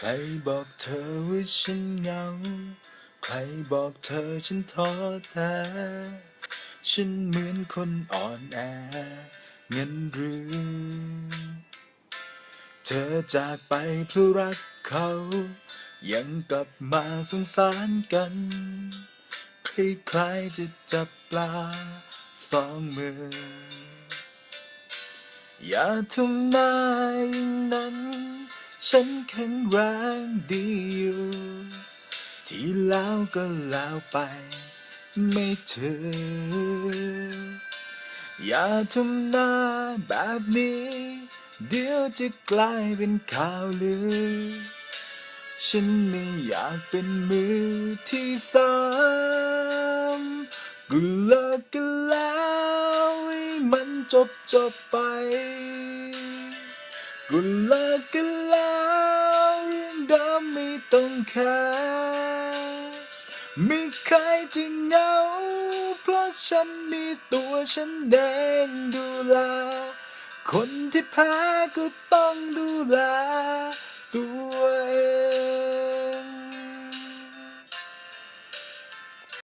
ใครบอกเธอว่าฉันเหงา ใครบอกเธอฉันท้อแท้ ฉันเหมือนคนอ่อนแอเงินหรือ เธอจากไปเพราะรักเขา ยังกลับมาสงสารกัน คล้ายๆจะจับปลาสองมือ อย่าทำหน้าอย่างนั้น ฉันแข็งแรงดีอยู่ ที่แล้วก็แล้วไป ไม่ถือ อย่าทำหน้าแบบนี้ เดี๋ยวจะกลายเป็นข่าวลือ ฉันไม่อยากเป็นมือที่สามก็เลิกกันแล้ว ให้มันจบจบไป ก็เลิกกันแล้วเรื่องเดิมไม่ต้องแคร์ไม่เคยจะเหงา เพราะฉันมีตัวฉันเองดูแล คนที่แพ้ก็ต้องดูแล